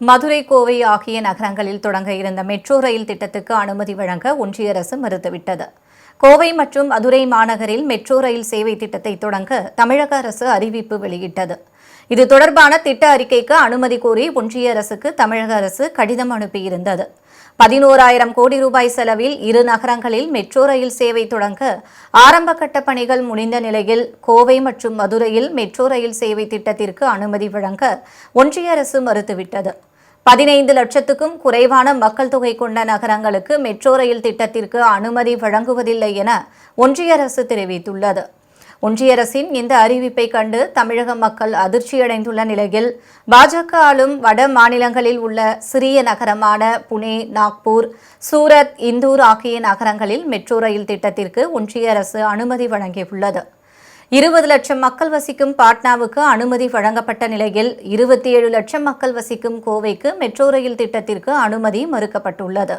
மதுரை கோவை ஆகிய நகரங்களில் தொடங்க இருந்த மெட்ரோ ரயில் திட்டத்துக்கு அனுமதி வழங்க ஒன்றிய அரசு மறுத்துவிட்டது. கோவை மற்றும் மதுரை மாநகரில் மெட்ரோ ரயில் சேவை திட்டத்தை தொடங்க தமிழக அரசு அறிவிப்பு வெளியிட்டது. இது தொடர்பான திட்ட அறிக்கைக்கு அனுமதி கோரி ஒன்றிய அரசுக்கு தமிழக அரசு கடிதம் அனுப்பியிருந்தது. பதினோராயிரம் கோடி ரூபாய் செலவில் இரு நகரங்களில் மெட்ரோ ரயில் சேவை தொடங்க ஆரம்ப கட்ட பணிகள் முடிந்த நிலையில் கோவை மற்றும் மதுரையில் மெட்ரோ ரயில் சேவை திட்டத்திற்கு அனுமதி வழங்க ஒன்றிய அரசு மறுத்துவிட்டது. பதினைந்து லட்சத்துக்கும் குறைவான மக்கள் தொகை கொண்ட நகரங்களுக்கு மெட்ரோ ரயில் திட்டத்திற்கு அனுமதி வழங்குவதில்லை என ஒன்றிய அரசு தெரிவித்துள்ளது. ஒன்றிய அரசின் இந்த அறிவிப்பை கண்டு தமிழக மக்கள் அதிர்ச்சியடைந்துள்ள நிலையில் பாஜக ஆளும் வட மாநிலங்களில் உள்ள சிறிய நகரமான புனே நாக்பூர் சூரத் இந்தூர் ஆகிய நகரங்களில் மெட்ரோ ரயில் திட்டத்திற்கு ஒன்றிய அரசு அனுமதி வழங்கியுள்ளது. இருபது லட்சம் மக்கள் வசிக்கும் பாட்னாவுக்கு அனுமதி வழங்கப்பட்ட நிலையில் இருபத்தி ஏழு லட்சம் மக்கள் வசிக்கும் கோவைக்கு மெட்ரோ ரயில் திட்டத்திற்கு அனுமதி மறுக்கப்பட்டுள்ளது.